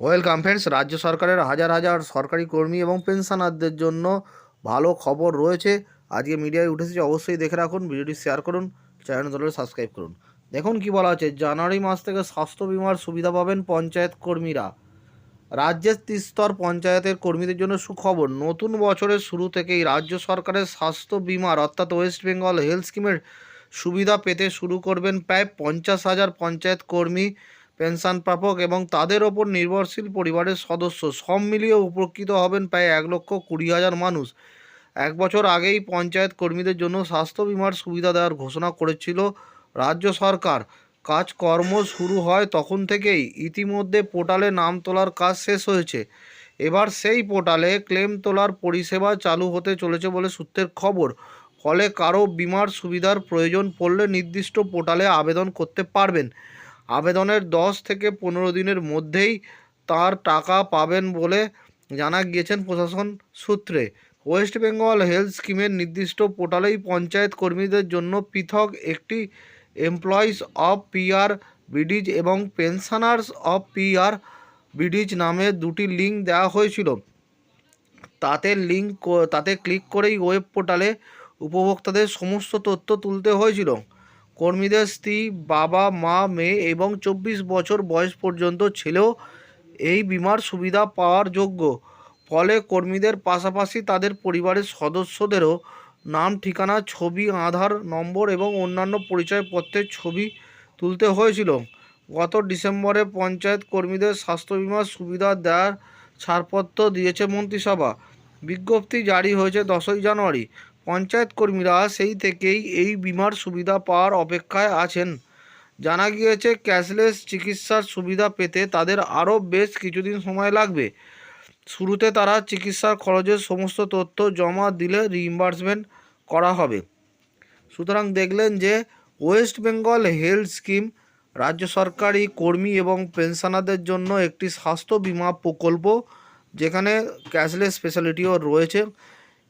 Welcome friends, রাজ্য সরকারের হাজার হাজার সরকারি কর্মী এবং পেনশনারদের জন্য ভালো খবর রয়েছে। আজকে মিডিয়ায় উঠেছে, অবশ্যই দেখে রাখুন, ভিডিওটি শেয়ার করুন, চ্যানেল দলের সাবস্ক্রাইব করুন। দেখুন কি বলা হচ্ছে, জানুয়ারি মাস থেকে স্বাস্থ্য বিমার সুবিধা পাবেন পঞ্চায়েত কর্মীরা। রাজ্যের ত্রিস্তর পঞ্চায়েতের কর্মীদের জন্য সুখবর, নতুন বছরের শুরু থেকেই রাজ্য সরকারের স্বাস্থ্য বিমার, অর্থাৎ ওয়েস্ট বেঙ্গল হেলথ স্কিমের সুবিধা পেতে শুরু করবেন প্রায় পঞ্চাশ হাজার পঞ্চায়েত কর্মী। পেনশন প্রাপক এবং তাদের ওপর নির্ভরশীল পরিবারের সদস্য। সব মিলিয়ে উপকৃত হবেন প্রায় এক লক্ষ কুড়ি হাজার মানুষ। এক বছর আগেই পঞ্চায়েত কর্মীদের জন্য স্বাস্থ্য বিমার সুবিধা দেওয়ার ঘোষণা করেছিল রাজ্য সরকার। কাজকর্ম শুরু হয় তখন থেকেই। ইতিমধ্যে পোর্টালে নাম তোলার কাজ শেষ হয়েছে। এবার সেই পোর্টালে ক্লেম তোলার পরিষেবা চালু হতে চলেছে বলে সূত্রের খবর। ফলে কারও বিমার সুবিধার প্রয়োজন পড়লে নির্দিষ্ট পোর্টালে আবেদন করতে পারবেন। আবেদনের দশ থেকে পনেরো দিনের মধ্যেই তার টাকা পাবেন বলে জানা গিয়েছেন প্রশাসন সূত্রে। ওয়েস্ট বেঙ্গল হেলথ স্কিমের নির্দিষ্ট পোর্টালেই পঞ্চায়েত কর্মীদের জন্য পৃথক একটি এমপ্লয়িজ অফ পিআর বিডিজ এবং পেনশনার্স অফ পিআর বিডিজ নামে দুটি লিঙ্ক দেওয়া হয়েছিল। তাতে লিঙ্ক তাতে ক্লিক করেই ওয়েব পোর্টালে উপভোক্তাদের সমস্ত তথ্য তুলতে হয়েছিল। কর্মীদের স্ত্রী, বাবা, মা, মেয়ে এবং চব্বিশ বছর বয়স পর্যন্ত ছেলেও এই বিমার সুবিধা পাওয়ার যোগ্য। ফলে কর্মীদের পাশাপাশি তাদের পরিবারের সদস্যদেরও নাম, ঠিকানা, ছবি, আধার নম্বর এবং অন্যান্য পরিচয়পত্রের ছবি তুলতে হয়েছিল। গত ডিসেম্বরে পঞ্চায়েত কর্মীদের স্বাস্থ্য বিমার সুবিধা দেওয়ার ছাড়পত্র দিয়েছে মন্ত্রিসভা। বিজ্ঞপ্তি জারি হয়েছে দশই জানুয়ারি। পঞ্চায়েত কর্মীরা সেই থেকেই এই বিমার সুবিধা পাওয়ার অপেক্ষায় আছেন। জানা গিয়েছে, ক্যাশলেস চিকিৎসার সুবিধা পেতে তাদের আরও বেশ কিছুদিন সময় লাগবে। শুরুতে তারা চিকিৎসার খরচের সমস্ত তথ্য জমা দিলে রিইম্বার্সমেন্ট করা হবে। সুতরাং দেখলেন যে, ওয়েস্ট বেঙ্গল হেলথ স্কিম রাজ্য সরকারি কর্মী এবং পেনশনারদের জন্য একটি স্বাস্থ্য বিমা প্রকল্প, যেখানে ক্যাশলেস স্পেশালিটিও রয়েছে।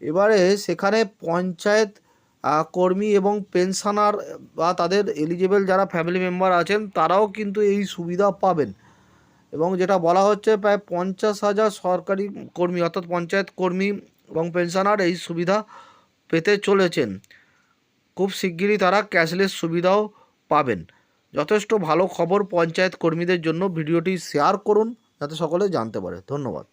এবারে সেখানে পঞ্চায়েত কর্মী এবং পেনশনার বা তাদের এলিজেবল যারা ফ্যামিলি মেম্বার আছেন, তারাও কিন্তু এই সুবিধা পাবেন। এবং যেটা বলা হচ্ছে প্রায় পঞ্চাশ হাজার সরকারি কর্মী, অর্থাৎ পঞ্চায়েত কর্মী এবং পেনশনার এই সুবিধা পেতে চলেছেন। খুব শিগগিরই তারা ক্যাশলেস সুবিধাও পাবেন। যথেষ্ট ভালো খবর পঞ্চায়েত কর্মীদের জন্য। ভিডিওটি শেয়ার করুন, যাতে সকলে জানতে পারে। ধন্যবাদ।